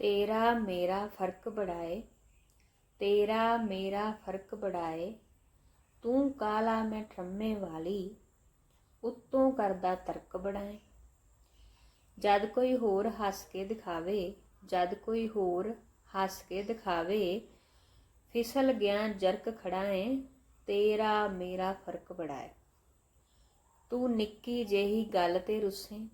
ਤੇਰਾ ਮੇਰਾ ਫ਼ਰਕ ਬੜਾਏ ਤੇਰਾ ਮੇਰਾ ਫ਼ਰਕ ਬੜਾਏ ਤੂੰ ਕਾਲਾ ਮੈਂ ਠੰਮੇ ਵਾਲੀ ਉੱਤੋਂ ਕਰਦਾ ਤਰਕ ਬੜਾਏ ਜਦ ਕੋਈ ਹੋਰ ਹੱਸ ਕੇ ਦਿਖਾਵੇ ਜਦ ਕੋਈ ਹੋਰ ਹੱਸ ਕੇ ਦਿਖਾਵੇ ਫਿਸਲ ਗਿਆ ਜਰਕ ਖੜਾਏ ਤੇਰਾ ਮੇਰਾ ਫ਼ਰਕ ਬੜਾਏ ਤੂੰ ਨਿੱਕੀ ਜਿਹੀ ਗੱਲ ਤੇ ਰੁੱਸੇ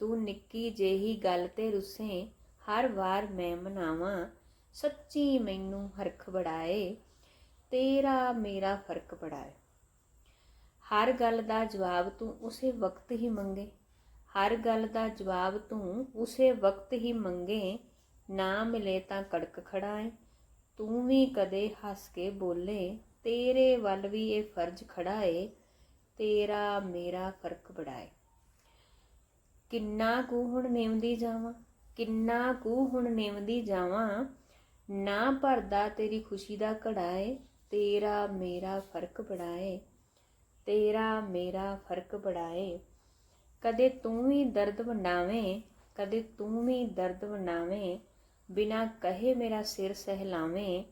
ਤੂੰ ਨਿੱਕੀ ਜਿਹੀ ਗੱਲ ਤੇ ਰੁੱਸੇ ਹਰ ਵਾਰ ਮੈਂ ਮਨਾਵਾਂ, ਸੱਚੀ ਮੈਨੂੰ ਹਰਖ ਬੜਾਏ, ਤੇਰਾ ਮੇਰਾ ਫ਼ਰਕ ਪੜਾਏ। ਹਰ ਗੱਲ ਦਾ ਜਵਾਬ ਤੂੰ ਉਸੇ ਵਕਤ ਹੀ ਮੰਗੇ, ਹਰ ਗੱਲ ਦਾ ਜਵਾਬ ਤੂੰ ਉਸੇ ਵਕਤ ਹੀ ਮੰਗੇ, ਨਾ ਮਿਲੇ ਤਾਂ ਕੜਕ ਖੜਾਏ, ਤੂੰ ਵੀ ਕਦੇ ਹੱਸ ਕੇ ਬੋਲੇ, ਤੇਰੇ ਵੱਲ ਵੀ ਇਹ ਫਰਜ਼ ਖੜਾ ਏ ਤੇਰਾ ਮੇਰਾ ਫ਼ਰਕ ਬੜਾਏ। ਕਿੰਨਾ ਕੁ ਹੁਣ ਨਿਵਦੀ ਜਾਵਾਂ ਕਿੰਨਾ ਕੁ ਹੁਣ ਨਿਵਦੀ ਜਾਵਾਂ? ਨਾ ਭਰਦਾ ਤੇਰੀ ਖੁਸ਼ੀ ਦਾ ਘੜਾ ਏ, ਤੇਰਾ ਮੇਰਾ ਫ਼ਰਕ ਬੜਾਏ ਤੇਰਾ ਮੇਰਾ ਫ਼ਰਕ ਬੜਾਏ ਕਦੇ ਤੂੰ ਵੀ ਦਰਦ ਵੰਡਾਵੇਂ, ਕਦੇ ਤੂੰ ਵੀ ਦਰਦ ਵੰਡਾਵੇਂ, ਬਿਨਾ ਕਹੇ ਮੇਰਾ ਸਿਰ ਸਹਿਲਾਵੇਂ।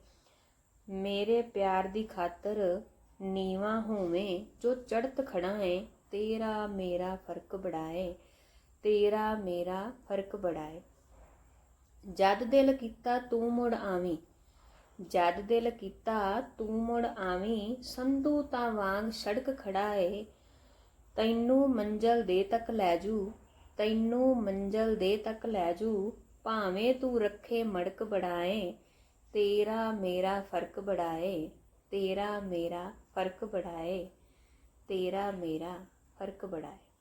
ਮੇਰੇ ਪਿਆਰ ਦੀ ਖਾਤਰ ਨੀਵਾ ਹੋਵੇਂ, ਜੋ ਚੜਤ ਖੜਾ ਏ, ਤੇਰਾ ਮੇਰਾ ਫ਼ਰਕ ਬੜਾਏ ਤੇਰਾ ਮੇਰਾ ਫ਼ਰਕ ਬੜਾਏ ਜਦ ਦਿਲ ਕੀਤਾ ਤੂੰ ਮੁੜ ਆਵੀਂ। ਜਦ ਦਿਲ ਕੀਤਾ ਤੂੰ ਮੁੜ ਆਵੀਂ, ਸੰਧੂ ਤਾਂ ਵਾਂਗ ਸੜਕ ਖੜਾ ਏ। ਤੈਨੂੰ ਮੰਜ਼ਲ ਦੇ ਤੱਕ ਲੈ ਜੂ, ਤੈਨੂੰ ਮੰਜ਼ਲ ਦੇ ਤੱਕ ਲੈ ਜੂ। ਭਾਵੇਂ ਤੂੰ ਰੱਖੇ ਮੜਕ ਬੜਾਏ, ਤੇਰਾ ਮੇਰਾ ਫ਼ਰਕ ਬੜਾਏ, ਤੇਰਾ ਮੇਰਾ ਫ਼ਰਕ ਬੜਾਏ, ਤੇਰਾ ਮੇਰਾ ਫ਼ਰਕ ਬੜਾਏ।